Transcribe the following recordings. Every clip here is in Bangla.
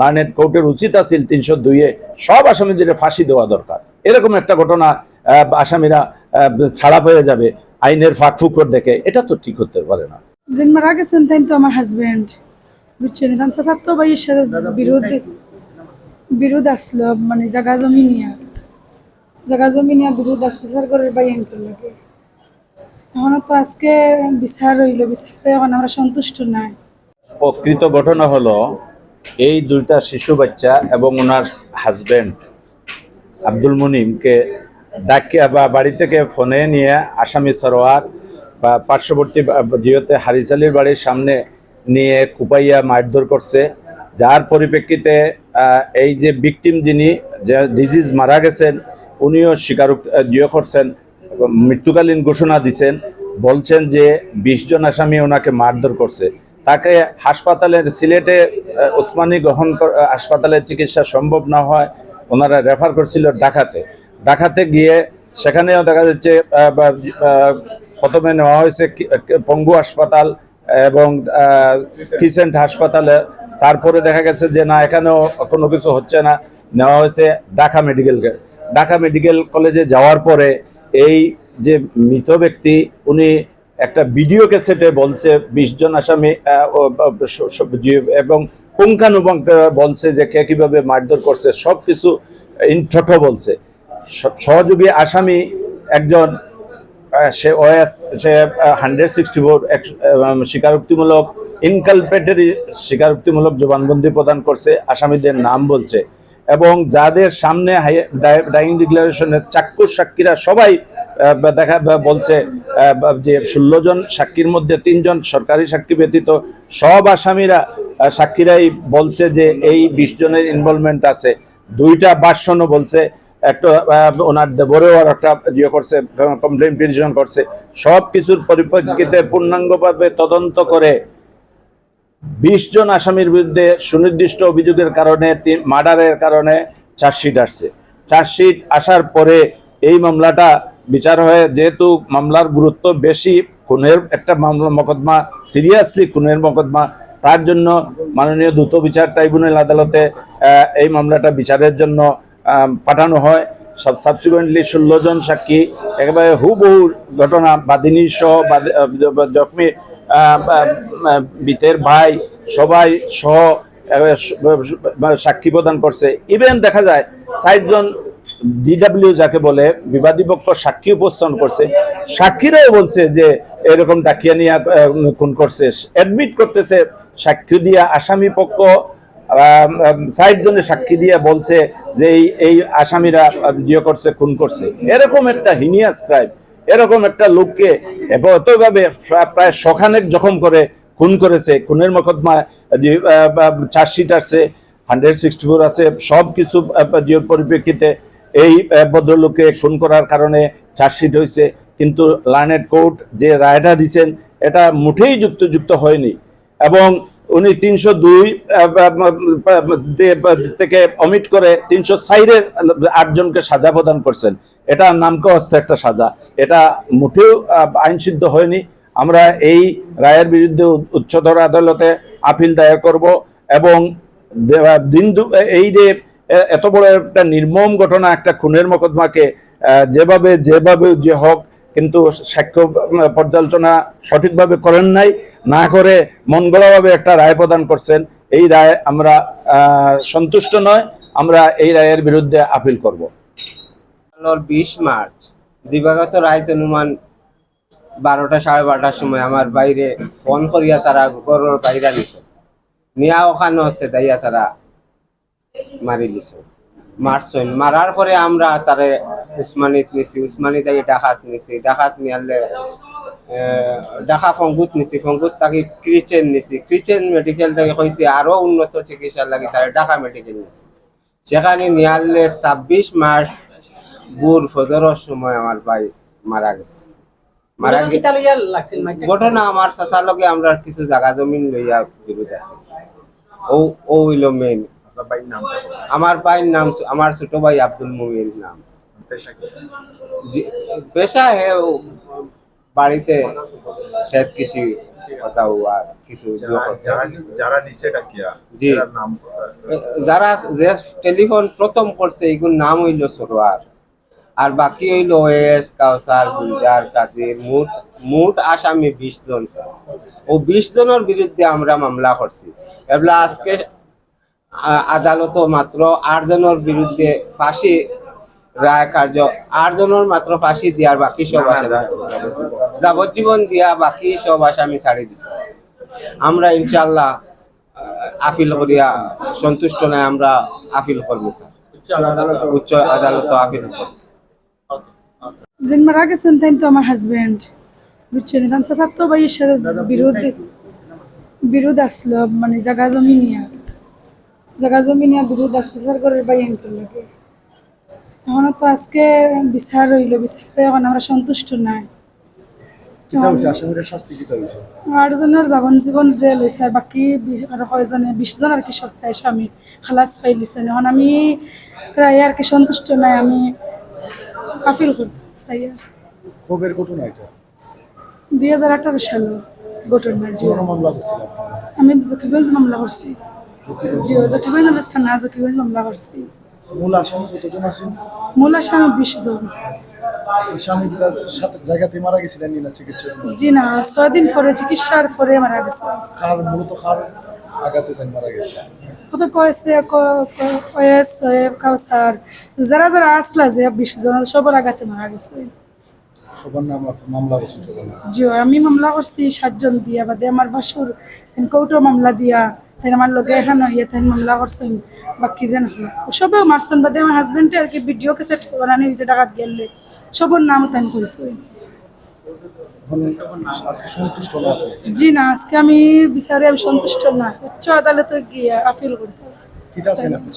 লার্নেট কোর্টের উচিত আছিল তিনশো দুইয়ে সব আসামিদের ফাঁসি দেওয়া দরকার। এরকম একটা ঘটনা আসামিরা ছাড়া পেয়ে যাবে আইনের ফাঁকফুকর দেখে। এটা তো ঠিক হতে পারে না। যিনি তাই তো আমার হাজবেন্ড বুঝছেন? তান চাচার তো বিরোধ বিরোধ আসলো মানে জাগা জমি নিয়ে। জাগা জমি নিয়ে বিরোধ ভাই এখন তো আজকে বিচার রইল বিচারে এখন আমরা সন্তুষ্ট নাই। প্রকৃত ঘটনা হলো, এই দুইটা শিশু বাচ্চা এবং ওনার হাজবেন্ড আব্দুল মুনিমকে ডাকিয়া বা বাড়ি থেকে ফোনে নিয়ে আসামি সরোয়ার বা পার্শ্ববর্তী জিওতে হারিস বাড়ির সামনে নিয়ে কুপাইয়া মারধর করছে। যার পরিপ্রেক্ষিতে এই যে ভিকটিম যিনি, যে ডিজিজ মারা গেছেন, উনিও স্বীকারোক্তি করছেন। এবং মৃত্যুকালীন ঘোষণা দিছেন, বলছেন যে বিশ জন আসামি ওনাকে মারধর করছে। তাকে হাসপাতালের সিলেটে ওসমানী গ্রহণ হাসপাতালের চিকিৎসা সম্ভব না হয়, ওনারা রেফার করছিল ঢাকাতে। ঢাকাতে গিয়ে সেখানেও দেখা যাচ্ছে প্রথমে নেওয়া হয়েছে পঙ্গু হাসপাতাল এবং কিসেন্ট হাসপাতালে। তারপরে দেখা গেছে যে না, এখানেও কোনো কিছু হচ্ছে না, নেওয়া হয়েছে ঢাকা মেডিকেলকে। ঢাকা মেডিকেল কলেজে যাওয়ার পরে এই যে মৃত ব্যক্তি, উনি একটা ভিডিও ক্যাসেটে বলছে, বিশ জন আসামি এবং পুঙ্খানুপুঙ্খ বলছে যে কে কীভাবে মারধর করছে সব কিছু ইনঠঠ বলছে। সহযোগী আসামি একজন সে ওএস সে হান্ড্রেড সিক্সটি ফোর এক স্বীকারোক্তিমূলক ইনকালপেটারি স্বীকারোক্তিমূলক জবানবন্দি প্রদান করছে, আসামিদের নাম বলছে। এবং যাদের সামনে ডাইং ডিক্লারেশনের চাক্ষুষ সাক্ষীরা সবাই দেখা বলছে যে ষোলো জন সাক্ষীর মধ্যে তিনজন সরকারি সাক্ষী ব্যতীত সব আসামিরা সাক্ষীরাই বলছে যে এই বিশ জনের ইনভলভমেন্ট আছে। দুইটা বাসনও বলছে, একটা ওনার দেবরেও আর একটা ইয়ে করছে কমপ্লেন পিটিশন করছে। সব কিছুর পরিপ্রেক্ষিতে পূর্ণাঙ্গভাবে তদন্ত করে বিশ জন আসামির বিরুদ্ধে সুনির্দিষ্ট অভিযোগের কারণে মার্ডারের কারণে চার্জশিট আসছে। চার্জশিট আসার পরে এই মামলাটা বিচার হয়ে যেহেতু মামলার গুরুত্ব বেশি, খুনের একটা মামলা মকদ্দমা, সিরিয়াসলি খুনের মকদ্দমা, তার জন্য মাননীয় দ্রুত বিচার ট্রাইব্যুনাল আদালতে এই মামলাটা বিচারের জন্য পাঠানো হয়। সব সাবসিকুয়েন্টলি ষোলো জন সাক্ষী, একেবারে হুবহু ঘটনা, বাদিনী সহ জখমী বিতের ভাই, সবাই সহ সাক্ষী প্রদান করছে। ইভেন দেখা যায় ষাটজন ডিডাব্লিউ যাকে বলে, বিবাদী পক্ষ সাক্ষী উপস্থাপন করছে। সাক্ষীরাও বলছে যে, এরকম ডাকিয়া নিয়ে খুন করছে। অ্যাডমিট করতেছে, সাক্ষী দিয়া আসামি পক্ষ ষাট জনের সাক্ষী দিয়ে বলছে যে, এই আসামিরা করছে, খুন করছে। এরকম একটা হিনিয়াস ক্রাইম এরকম একটা লোককে এতভাবে প্রায় শখানেক জখম করে, খুন করেছে, খুনের মকদ্দমা, যে চার্জশিট আছে হান্ড্রেড সিক্সটি ফোর আছে সব কিছু পরিপ্রেক্ষিতে এই ভদ্রলোককে খুন করার কারণে চার্জশিট হয়েছে। কিন্তু লার্নেট কোর্ট যে রায়টা দিছেন এটা মুঠেই যুক্তযুক্ত হয়নি। এবং উনি তিনশো দুই থেকে অমিট করে তিনশো সাইরে আটজনকে সাজা প্রদান করছেন। এটা নামকে অস্ত একটা সাজা। এটা মোটেও আইনসিদ্ধ হয়নি। আমরা এই রায়ের বিরুদ্ধে উচ্চতর আদালতে আপিল দায়ের করব এবং দিন এই যে এত বড় একটা নির্মম ঘটনা, একটা খুনের মকদ্দমাকে যেভাবে যেভাবে যে হোক, কিন্তু সাক্ষ্য পর্যালোচনা সঠিকভাবে করেন নাই, না করে মন গড়াভাবে একটা রায় প্রদান করছেন, এই রায় আমরা সন্তুষ্ট নয়। আমরা এই রায়ের বিরুদ্ধে আপিল করব। বিশ মার্চ। দিবাগত রায় অনুমান বারোটা সাড়ে বারোটার সময় আমার বাইরে ফোন করিয়া তারা ঘরের বাইরে নিছে নিয়া ওখানে আছে দাইয়া তারা মারি দিছে মারছইন মারার পরে আমরা তারে উসমানিত নিছি উসমানি তাই ডাকাত নিছি। ডাকাত নিয়ালে ডাকা ফঙ্গুত নিছি। ফঙ্গুত তাকে ক্রিচেন নিছি। ক্রিচেন মেডিকেল থেকে কইছে, আরও উন্নত চিকিৎসার লাগে তারে ঢাকা মেডিকেল নিছি। সেখানে নিয়ালে ছাব্বিশ মার্চ বুর ফজরের সময় আমার ভাই মারা গেছে। মারা গেছে ঘটনা আমার চাচার লগে আমরা কিছু জায়গা জমিন লইয়া বিরোধ আছে। ও ও হইল মেন আমার ভাইয়ের নাম আমার ছোট ভাই আব্দুল মুমিন নাম। পেশা হে বাড়িতে ক্ষেত কৃষি কথা আর কিছু যারা নিচে জি। যারা যে টেলিফোন প্রথম করছে এগুলোর নাম হইল সরোয়ার। আর বাকি হইল ওয়েস কাউসার গুলজার কাদির মোট মোট আসামি বিশ জন স্যার। ও বিশ জনের বিরুদ্ধে আমরা মামলা করছি। এগুলা আজকে আদালত মাত্র আট জনের বিরুদ্ধে ফাঁসি রায় কার্য আট জনের মাত্র ফাঁসি দিয়ার বাকি সব আসামি। যাবজ্জীবন দিয়া বাকি সব আসামি ছাড়ি দিছে। আমরা ইনশাল্লাহ আপিল করিয়া সন্তুষ্ট নাই আমরা আপিল করব স্যার। উচ্চ আদালত আপিল করব। যিনি মারা গেছেন তাই তো আমার হাজবেন্ড বুঝছেন? তান চাচাতো ভাইয়ের সাথে বিরোধ বিরোধ আসলো মানে জায়গা জমি নিয়ে। জায়গা জমি নিয়ে বিরোধ আসলো স্যার করে ভাই আনতে লাগে। এখন তো আজকে বিচার রইল বিচারে এখন আমরা সন্তুষ্ট নাই। আটজনের যাবন জীবন জেল হয়েছে আর বাকি আর কয়জনে বিশ জন আর কি সপ্তাহে স্বামী খালাস পাইলিছেন। এখন আমি প্রায় আর কি সন্তুষ্ট নাই আমি আপিল করতে ঘটনা এটা? দুই হাজার আঠারো সালে ঘটনার জি মামলা করছিলাম আমি জকিগঞ্জ মামলা করছি। জি জকিগঞ্জ থানা জকিগঞ্জ মামলা করছি। মূল আসামি কতজন আছেন? মূল আসামি বিশ জন। স্বামী সাথে জায়গাতে মারা গেছিলেন না চিকিৎসা জি না ছয় দিন পরে চিকিৎসার পরে মারা গেছে। কার মূলত কার? আঘাতে তাই মারা গেছে। কত কয়েছে কয়েস সোয়েব কাউসার যারা যারা আসলা যে বিশ জন সবার আগাতে মারা গেছে। সবার নাম মামলা করছে জি আমি মামলা করছি সাতজন দিয়া বাদে আমার বাসুর কৌটো মামলা দিয়া আমার লগে এখানে ইয়ে মামলা করছেন বাকি যেন মারছেন বাদে আমার হাজবেন্ডে আর কি ভিডিও কেসেট বানানি হয়েছে টাকাত গেলে। সবার নাম তেন কইছে এখন আজকে সন্তুষ্ট না আপনি। জি না আজকে আমি বিচারে আমি সন্তুষ্ট না। উচ্চ আদালতে গিয়ে আপিল আপনি?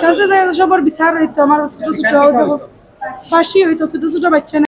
শাস্তি সবার বিচার হইতো আমার ছোট ছোট ফাঁসি হইতো ছোট ছোট বাচ্চা